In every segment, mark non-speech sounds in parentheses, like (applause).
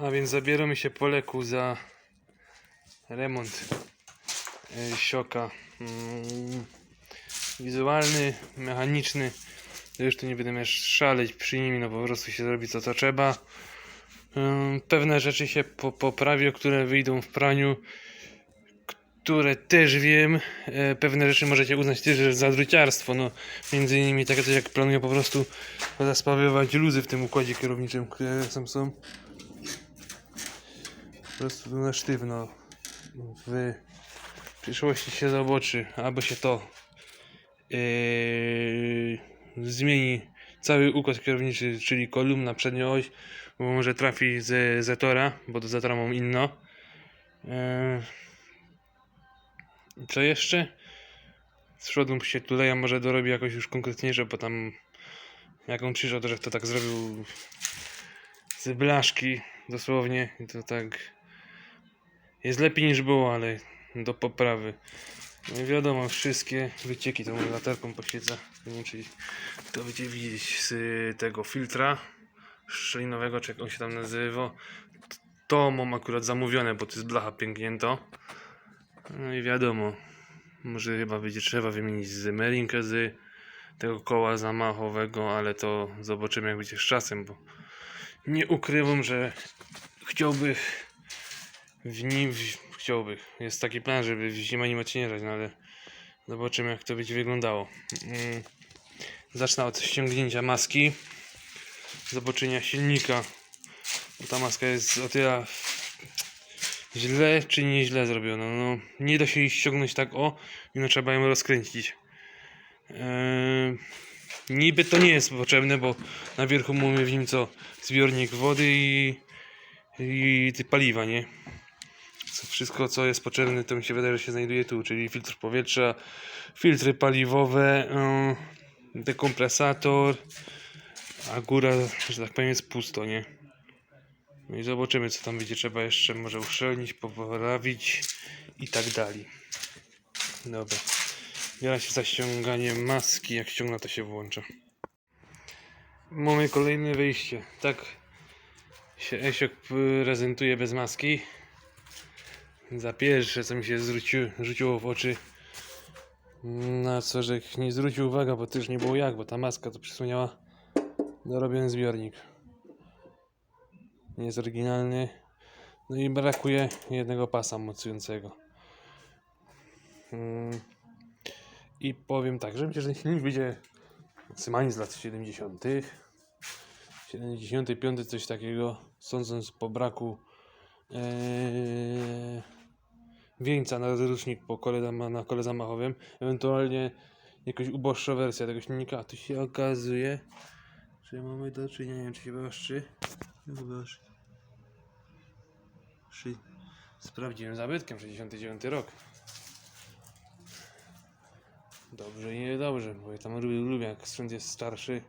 A więc zabieramy się po leku za remont e, sioka. Mm, Wizualny, mechaniczny. Tu nie będę szaleć przy nim, no po prostu się zrobi co to trzeba. Ym, Pewne rzeczy się po, poprawią, które wyjdą w praniu, które też wiem. E, Pewne rzeczy możecie uznać też za druciarstwo. No, między innymi takie coś jak planuję po prostu zaspawywać luzy w tym układzie kierowniczym, które tam są. Po prostu na sztywno. W przyszłości się zobaczy, albo się to yy, zmieni cały układ kierowniczy, czyli kolumna, przednia oś, bo może trafi z Zetora, bo do Zetora mam inno. Yy, co jeszcze? Z przodu się tutaj ja może dorobi jakoś już konkretniejsze, bo tam jak on przyszedł, to że to tak zrobił z blaszki dosłownie i to tak jest lepiej niż było, ale do poprawy. I wiadomo, wszystkie wycieki tą latarką poświeca. Nie wiem, czy to będzie widzieć z tego filtra szczelinowego, czy jak on się tam nazywa. To mam akurat zamówione, bo to jest blacha pięknięto. No i wiadomo, może chyba będzie trzeba wymienić z merinkę z tego koła zamachowego, ale to zobaczymy jak będzie z czasem, bo nie ukrywam, że chciałby w nim, w- chciałby, jest taki plan, żeby w zimę nim odcinać, no ale zobaczymy jak to będzie wyglądało. Mm, Zacznę od ściągnięcia maski, zobaczenia silnika, bo ta maska jest o tyle źle czy nie źle zrobiona. No, nie da się jej ściągnąć tak o, no trzeba ją rozkręcić. Eee, niby to nie jest potrzebne, bo na wierzchu mamy w nim co zbiornik wody i, i ty paliwa, nie? Wszystko co jest potrzebne to mi się wydaje, że się znajduje tu, czyli filtr powietrza, filtry paliwowe, yy, dekompresator, a góra, że tak powiem jest pusto, nie? No i zobaczymy co tam będzie trzeba jeszcze może uszczelnić, poprawić i tak dalej. Dobra. Biorę się za ściąganie maski, jak ściągnę to się włącza. Mamy kolejne wyjście. Tak się Esiok prezentuje bez maski. Za pierwsze co mi się zwróci, rzuciło w oczy na co, że nie zwrócił uwagę, bo też nie było jak, bo ta maska to przysłaniała dorobiony zbiornik. Nie jest oryginalny. No i brakuje jednego pasa mocującego. Mm. I powiem tak, że myślę, że ten silnik będzie maksymalnie z lat 70. 75 coś takiego, sądząc po braku ee, wieńca na rozrusznik po kole, na kole zamachowym, ewentualnie jakaś uboższa wersja tego silnika, a tu się okazuje, że mamy do czynienia, nie wiem, czy się wyostrzy, wyostrzy, z prawdziwym zabytkiem, 69 rok. Dobrze i niedobrze, bo ja tam lubię, lubię jak sprzęt jest starszy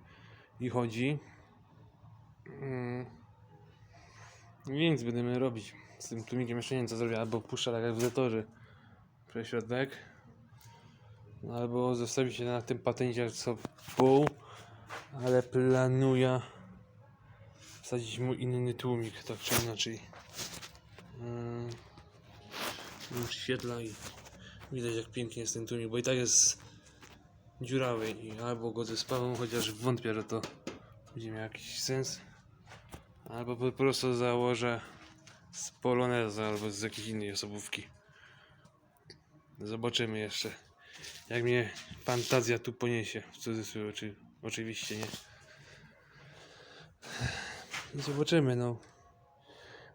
i chodzi. Mm. Więc będziemy robić z tym tłumikiem jeszcze nie wiem co zrobię, albo puszczę tak w Zetorze prześrodek, no, albo zostawić się na tym patencie co pół, ale planuję wsadzić mu inny tłumik, tak czy inaczej. Mm. Już świetla i widać jak pięknie jest ten tłumik, bo i tak jest dziurawy i albo go zespawam, chociaż wątpię, że to będzie miał jakiś sens. Albo po prostu założę z Poloneza albo z jakiejś innej osobówki. Zobaczymy jeszcze, jak mnie fantazja tu poniesie, w cudzysłowie, czy oczywiście nie. Zobaczymy, no.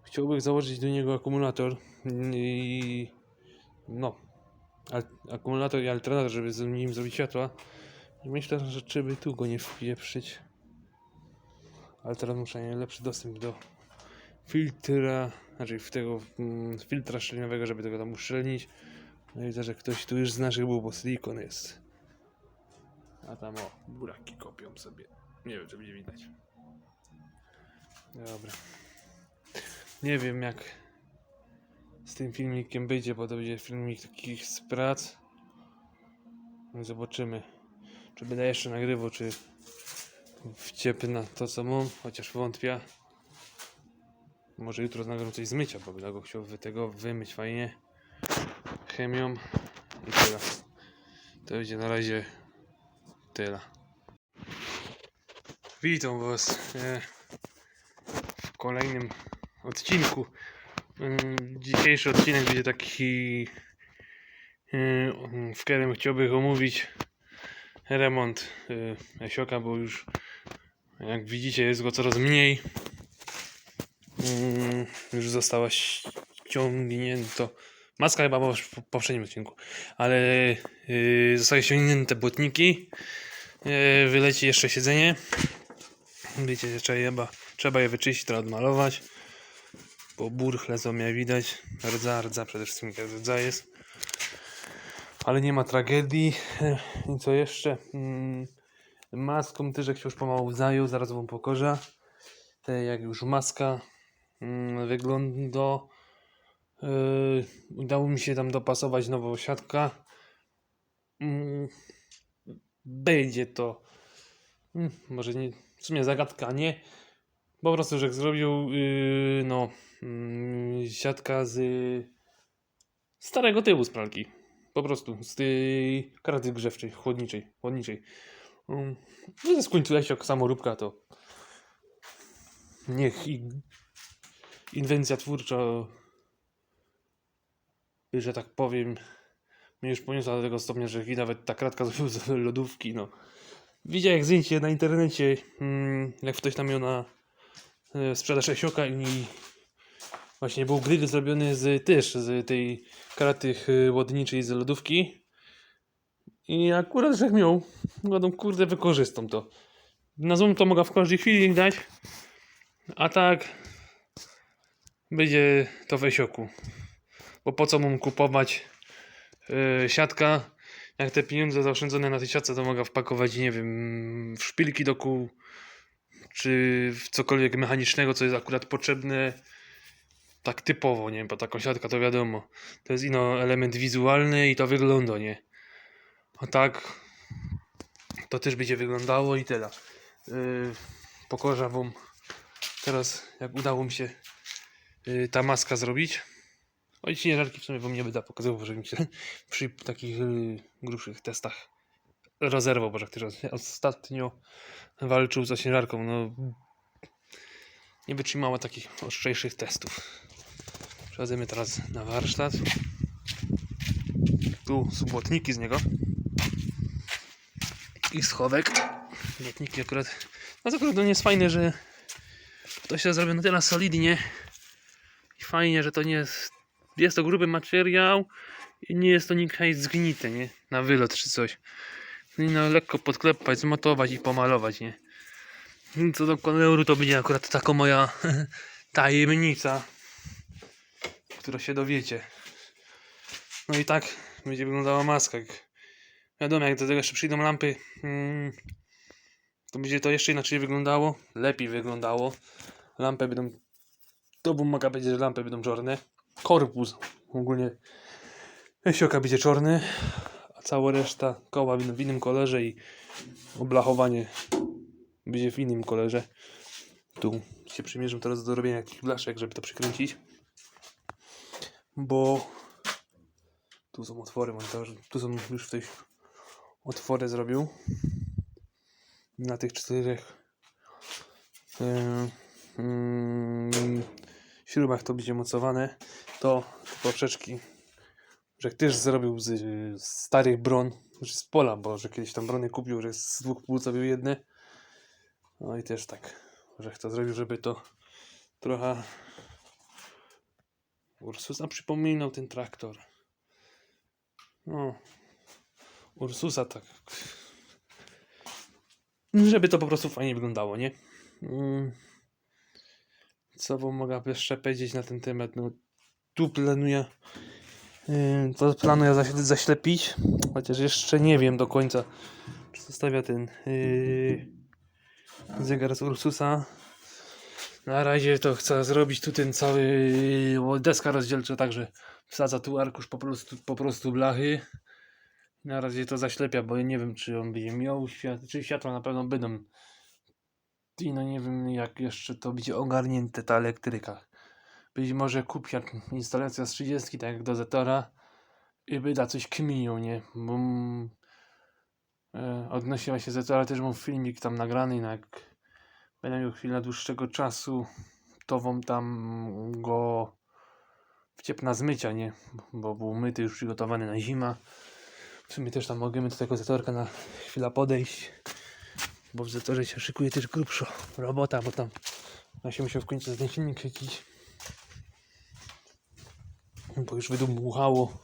Chciałbym założyć do niego akumulator i no, al- akumulator i alternator, żeby z nim zrobić światła. Myślę, że trzeba tu go nie wpieprzyć. Alternator muszę mieć lepszy dostęp do filtra, znaczy w tego mm, filtra szczelinowego, żeby tego tam uszczelnić. No i widzę, że ktoś tu już z naszych był, bo silikon jest. A tam o, buraki kopią sobie. Nie wiem, czy będzie widać. Dobra. Nie wiem jak z tym filmikiem będzie, bo to będzie filmik takich z prac. No zobaczymy, czy będę jeszcze nagrywał, czy wciepnę to co mam, chociaż wątpię. Może jutro nagram coś zmycia, bo będę go chciał wy tego wymyć fajnie. Chemią i tyle. To będzie na razie tyle. Witam Was e, w kolejnym odcinku. Mm, Dzisiejszy odcinek będzie taki, e, w którym chciałbym omówić remont e, Esioka, bo już jak widzicie jest go coraz mniej. Mm, Już została ściągnięto. Maska chyba była w poprzednim odcinku, ale yy, zostały ściągnięte błotniki. Yy, wyleci jeszcze siedzenie. Wiecie, trzeba trzeba je wyczyścić, trzeba odmalować. Bo burchle co mnie widać. Rdza, rdza przede wszystkim rdza jest. Ale nie ma tragedii. I co jeszcze? Mm, maską też jak się już pomału zajął, zaraz wam pokorza. Te jak już maska wygląda. Yy, udało mi się tam dopasować nową siatkę. Mm, będzie to mm, może nie, w sumie zagadka, nie? Po prostu, że zrobił yy, no mm, siatka z starego tyłu z pralki. Po prostu, z tej kraty grzewczej, chłodniczej, chłodniczej. Ze skończyła się jak samoróbka, to niech i inwencja twórcza, że tak powiem, mnie już poniosła do tego stopnia, że nawet ta kratka (laughs) zrobił z lodówki, no. Widziałem zdjęcie na internecie, mm, jak ktoś tam miał na e, sprzedaż Esioka i właśnie był grill zrobiony z też z tej kraty e, łodniczej z lodówki. I akurat, że miał, no kurde, wykorzystam to. Na Zoom to mogę w każdej chwili dać, a tak będzie to w Esioku. Bo po co mu kupować yy, siatka, jak te pieniądze zaoszczędzone na tej siatce to mogę wpakować, nie wiem, w szpilki do kół, czy w cokolwiek mechanicznego, co jest akurat potrzebne tak typowo, nie? Bo taką siatkę to wiadomo, to jest ino element wizualny i to wygląda, nie? A tak to też będzie wyglądało i tyle. Yy, wam teraz, jak udało mi się yy, ta maska zrobić. Oj, ciężarki w sumie wam nie będę pokazywał, że mi się (laughs) przy takich yy, grubszych testach rozerwał, bo jak ostatnio walczył z ciężarką, no nie wytrzymała takich ostrzejszych testów. Przechodzimy teraz na warsztat. Tu są błotniki z niego. I schowek. Błotniki akurat. No to akurat nie jest fajne, że to się zrobi na tyle solidnie. Fajnie, że to nie jest. Jest to gruby materiał i nie jest to nikaj zgnite, nie? Na wylot czy coś. No no lekko podklepać, zmotować i pomalować, nie? Co do koloru to będzie akurat taka moja (laughs) tajemnica, która się dowiecie. No i tak będzie wyglądała maska. Wiadomo, jak do tego jeszcze przyjdą lampy, mm, to będzie to jeszcze inaczej wyglądało. Lepiej wyglądało. Lampy będą. To mogła powiedzieć, że lampy będą czarne. Korpus ogólnie. Sioka będzie czarny, a cała reszta koła będą w innym kolorze i oblachowanie będzie w innym kolorze. Tu się przymierzę teraz do robienia takich blaszek, żeby to przykręcić. Bo tu są otwory montażu. Tu są już tej otwory zrobił. Na tych czterech em, mm, śrubach to będzie mocowane. To poprzeczki, że też zrobił z, z starych bron, znaczy z pola, bo że kiedyś tam brony kupił, że z dwóch pól zrobił jedne. No i też tak, że to zrobił, żeby to trochę Ursusa przypominał ten traktor. No, Ursusa tak. Żeby to po prostu fajnie wyglądało, nie? Mm. Co wam mogę jeszcze powiedzieć na ten temat? No, tu planuję. Yy, to planuję zaś- zaślepić, chociaż jeszcze nie wiem do końca, czy zostawia ten yy, zegar z Ursusa. Na razie to chcę zrobić tu ten cały o, deska rozdzielcza, także wsadza tu arkusz po prostu, po prostu blachy. Na razie to zaślepia, bo nie wiem czy on będzie miał światło, czy światła na pewno będą. I no nie wiem jak jeszcze to będzie ogarnięte ta elektryka. być może kupi jak instalacja z 30, tak jak do Zetora i wyda coś kminią, nie? Bo mm, e, odnośnie właśnie Zetora też mam filmik tam nagrany, no jak będę miał chwilę dłuższego czasu, to wam tam go wciep na zmycia, nie? Bo był myty już przygotowany na zima. W sumie też tam możemy do tego Zetorka na chwilę podejść, bo w Zetorze się szykuje też grubsza robota, bo tam ja się w końcu ten silnik chwycić. Bo już wydmuchało.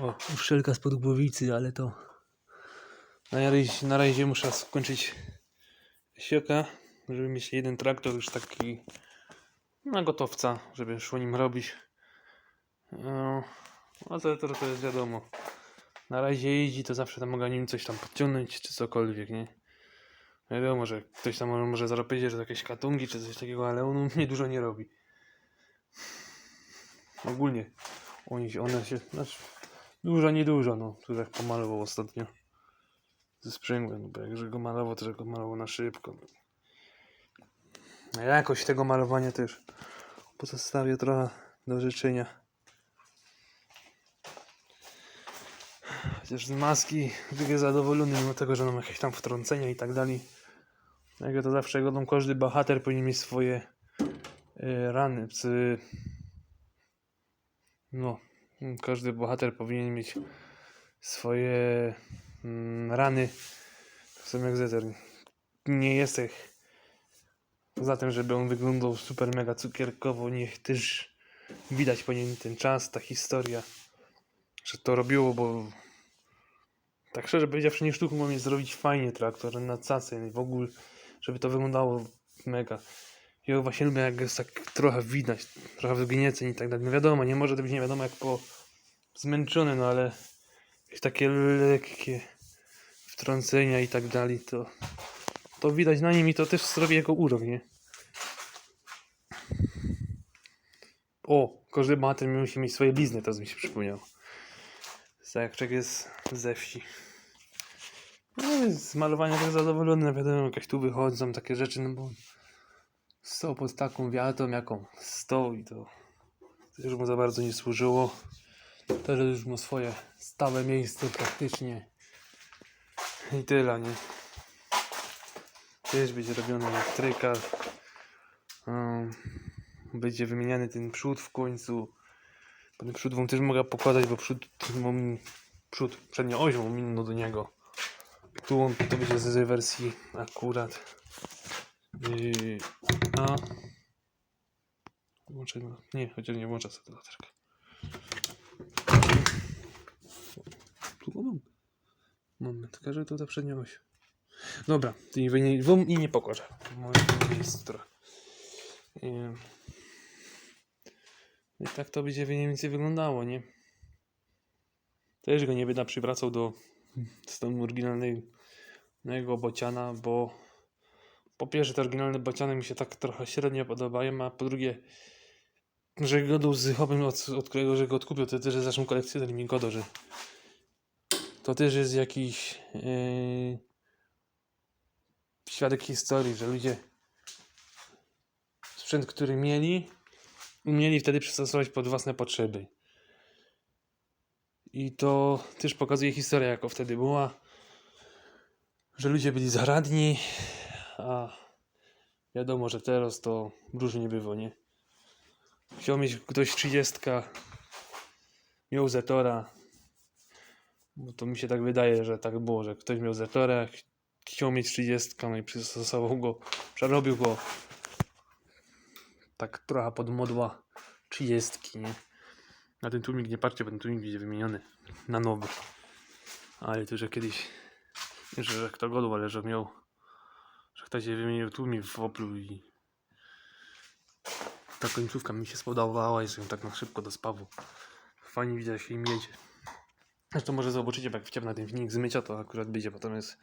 O, uszczelka spod głowicy, ale to... Na razie, na razie muszę skończyć sioka, żeby mieć jeden traktor już taki na gotowca, żeby szło nim robić. No, a to, to, to jest wiadomo. Na razie jeździ, to zawsze tam mogę nim coś tam podciągnąć, czy cokolwiek, nie? Wiadomo, że ktoś tam może, może że to jakieś katungi, czy coś takiego, ale on mnie dużo nie robi. Ogólnie oni one się, znaczy dużo, niedużo, no, tu tak pomalował ostatnio ze sprzęgłem, no bo jak że go malował, to że go malował na szybko. No. Jakość tego malowania też pozostawię trochę do życzenia. Chociaż z maski jest zadowolony mimo tego, że mam jakieś tam wtrącenia i tak dalej. Jak ja to zawsze godą, każdy bohater powinien mieć swoje y, rany. Psy. No, każdy bohater powinien mieć swoje mm, rany. Tak samo jak Zeter. Nie jestem za tym, żeby on wyglądał super mega cukierkowo. Niech też widać po nim ten czas, ta historia, że to robiło, bo tak szczerze powiedziawszy, nie sztuką mam zrobić fajnie traktor na cacy w ogóle, żeby to wyglądało mega. Ja właśnie lubię, jak jest tak trochę widać, trochę wgnieceń i tak dalej. No wiadomo, nie może to być nie wiadomo jak po zmęczony, no ale jakieś takie lekkie wtrącenia i tak dalej, to to widać na nim i to też zrobi jego urok, nie? O, każdy bohater musi mieć swoje blizny, to mi się przypomniał. Zajakczek jest ze wsi. No jest z malowania tak zadowolony, no wiadomo, jakaś tu wychodzą takie rzeczy, no bo stał pod taką wiatą, jaką stał i to też mu za bardzo nie służyło. Też już mu swoje stałe miejsce praktycznie i tyle, nie? Też będzie robiona elektryka. Um, będzie wymieniany ten przód w końcu. Ten przód wam też mogę pokazać, bo przód mam, przód, przednia oś mam inną do niego. Tu on to będzie z wersji akurat. Yy, a włączę, nie, chociaż nie włączę sobie latarkę. Tu go mam. Moment, każę to ta przednia oś. Dobra, i, nie, wam i nie pokażę. Moje trochę. Yy. I tak to będzie mniej więcej wyglądało, nie? Też go nie będę przywracał do stanu oryginalnego bociana, bo po pierwsze te oryginalne bociany mi się tak trochę średnio podobają, a po drugie że godą z hobem, od, od którego że go odkupił, to też jest naszym kolekcjonerem i godo, że to też jest jakiś yy, świadek historii, że ludzie sprzęt, który mieli, umieli wtedy przystosować pod własne potrzeby. I to też pokazuje historia, jaka wtedy była, że ludzie byli zaradni, a wiadomo, że teraz to różnie bywa, nie? Chciał mieć ktoś 30, miał Zetora, bo to mi się tak wydaje, że tak było, że ktoś miał Zetora, ch- chciał mieć 30, no i przystosował go, przerobił go tak trochę pod modła 30, nie? Na ten tłumik nie patrzcie, bo ten tłumik będzie wymieniony na nowy. Ale to, że kiedyś, że, że kto godu, ale że miał, że ktoś je wymienił tłumik w Oplu i ta końcówka mi się spodobała i sobie ją tak na szybko do spawu. Fajnie widać, się im jedzie. Zresztą może zobaczycie, bo jak wciągnę na ten filmik z mycia, to akurat będzie, potem jest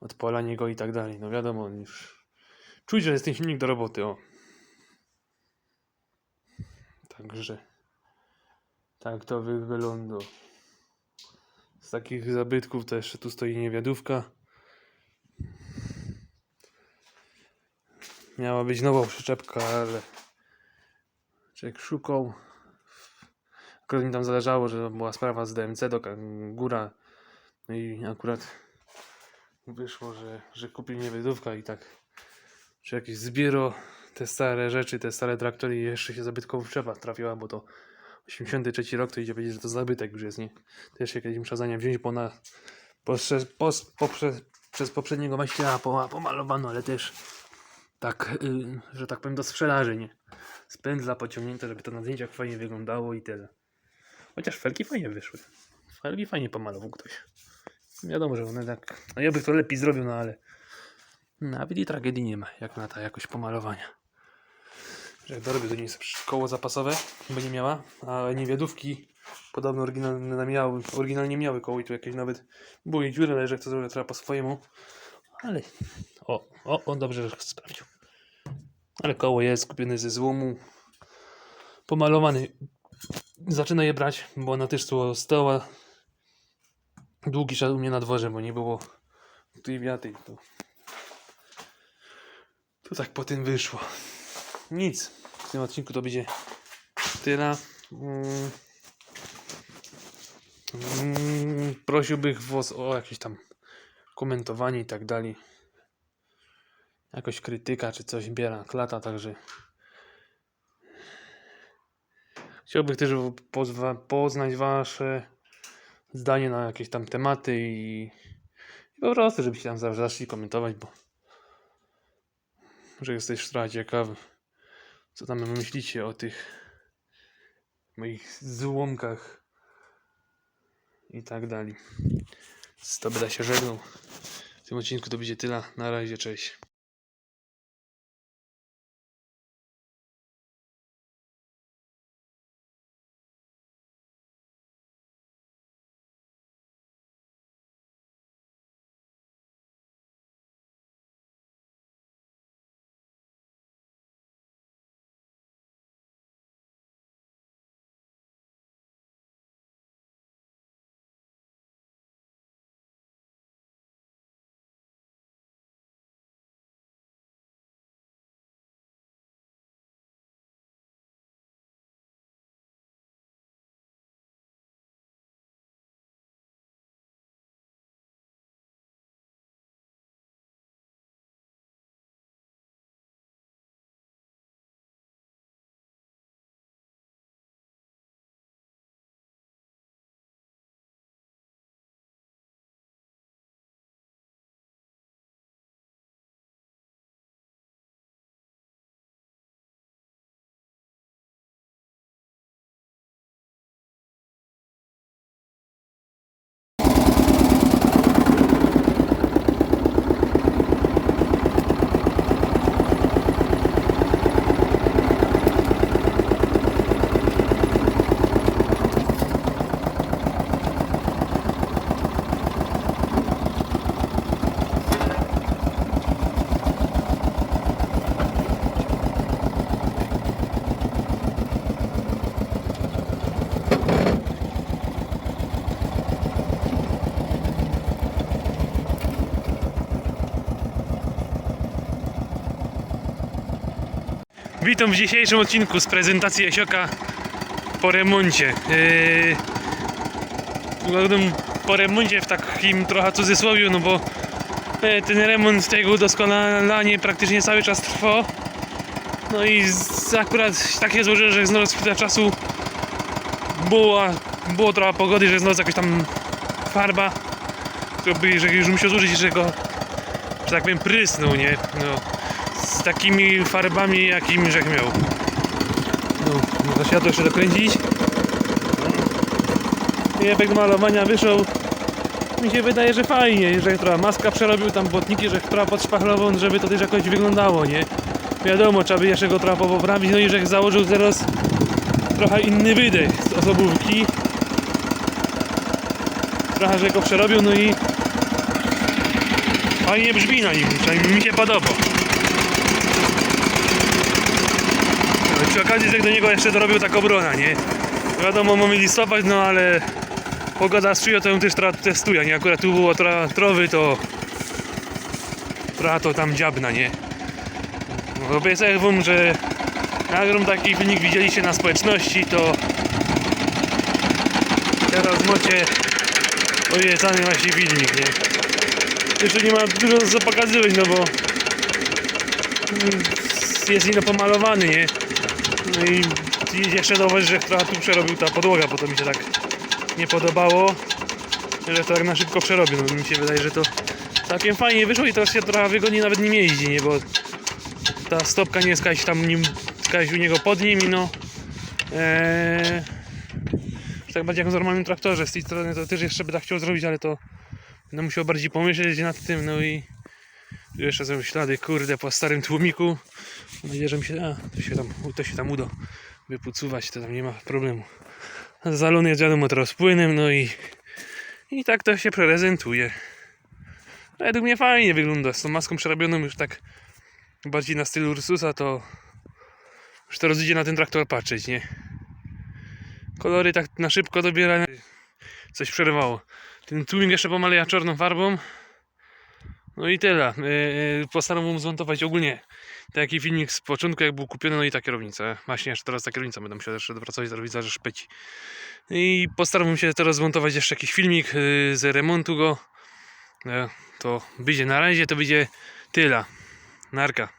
odpalanie go i tak dalej. No wiadomo, już czuć, że jest ten filmik do roboty, o. Także tak to wygląda. Z takich zabytków to jeszcze tu stoi niewiadówka. Miała być nowa przyczepka, ale Człowiek szukał. Akurat mi tam zależało, że była sprawa z DMC do góra. No i akurat wyszło, że, że kupił mnie wydówka i tak. Czy jakieś zbiero te stare rzeczy, te stare traktory jeszcze się zabytkowo wszczepa trafiła, bo to 83 rok to idzie powiedzieć, że to zabytek już jest, nie? Też się kiedyś muszę wziąć, bo na poprzez, pos, poprzez, przez poprzedniego właściciela po- pomalowano, ale też tak, y, że tak powiem do sprzedaży, nie? Z pędzla pociągnięte, żeby to na zdjęciach fajnie wyglądało i tyle. Chociaż felki fajnie wyszły. Felgi fajnie pomalował ktoś. Wiadomo, że one tak... No ja bych to lepiej zrobił, no ale... Nawet i tragedii nie ma, jak na ta jakość pomalowania. Że dorobię do niej koło zapasowe, będzie miała, a niewiadówki podobno oryginalne miały, oryginalnie miały koło i tu jakieś nawet były dziury, ale że to zrobię trzeba po swojemu. Ale o, o, on dobrze sprawdził. Ale koło jest kupione ze złomu. Pomalowany. Zaczyna je brać, bo ona też tu stała długi czas u mnie na dworze, bo nie było tutaj wiaty. To, to tak po tym wyszło. Nic. W tym odcinku to będzie tyle. Mm. Mm, prosiłbym was o jakieś tam komentowanie i tak dalej. Jakoś krytyka czy coś biera klata, także chciałbym też poznać wasze zdanie na jakieś tam tematy i, i po prostu, żebyście tam zawsze zaczęli komentować, bo że jesteś trochę ciekawy, co tam myślicie o tych moich złomkach i tak dalej. Z to będę się żegnał. W tym odcinku to będzie tyle. Na razie, cześć. W dzisiejszym odcinku z prezentacji Jasioka po remoncie. Yy, po remoncie w takim trochę cudzysłowie, no bo e, ten remont, tego udoskonalanie praktycznie cały czas trwa. No i z, akurat tak się złożyło, że znalazł chwilę czasu było, było trochę pogody, że znalazł jakaś tam farba, którą by, że już musiał zużyć, że go, że tak powiem, prysnął, nie? No, z takimi farbami, jakimi żech miał. No, muszę światło jeszcze dokręcić. I malowania wyszedł. Mi się wydaje, że fajnie, że trochę maska przerobił tam błotniki, że trochę pod szpachlową, żeby to też jakoś wyglądało, nie? Wiadomo, trzeba by jeszcze go trochę poprawić, no i że założył teraz trochę inny wydech z osobówki. Trochę, że go przerobił, no i fajnie brzmi na nim, przynajmniej mi się podoba. No i przy okazji, że do niego jeszcze dorobił tak obrona, nie? Wiadomo, mamy listować, no ale pogoda sprzyja, to ją też testuje, nie? Akurat tu było trochę trowy, to trochę to tam dziabna, nie? Obiecuję wam, że nagram taki filmik, widzieliście na społeczności, to teraz macie obiecany właśnie filmik, nie? Jeszcze nie ma dużo co pokazywać, no bo jest ino pomalowany, nie? No i jeszcze zauważyć, że trochę tu przerobił ta podłoga, bo to mi się tak nie podobało, że to tak na szybko przerobił. No mi się wydaje, że to całkiem fajnie wyszło i teraz się trochę wygodniej nawet nim jeździ, nie? Bo ta stopka nie jest jakaś tam nim, jakaś u niego pod nim i no że tak bardziej jak w normalnym traktorze. Z tej strony to też jeszcze by tak chciał zrobić, ale to będę musiał bardziej pomyśleć nad tym, no i jeszcze są ślady, kurde, po starym tłumiku. Mam nadzieję, że mi się, a, to się tam, to się tam uda wypucuwać, to tam nie ma problemu. Zalony jest wiadomo teraz płynem, no i i tak to się prezentuje. Według mnie fajnie wygląda, z tą maską przerobioną już tak bardziej na stylu Ursusa, to już teraz idzie na ten traktor patrzeć, nie? Kolory tak na szybko dobierane. Coś przerwało. Ten tłumik jeszcze pomaleja czarną farbą. No i tyle. Yy, postaram mu zmontować ogólnie taki filmik z początku, jak był kupiony, no i ta kierownica. Właśnie jeszcze teraz ta kierownica będę musiał jeszcze dopracować, do widza, że szpeci. I postaram się teraz zmontować jeszcze jakiś filmik yy, z remontu go. E, To będzie na razie, to będzie tyle. Narka.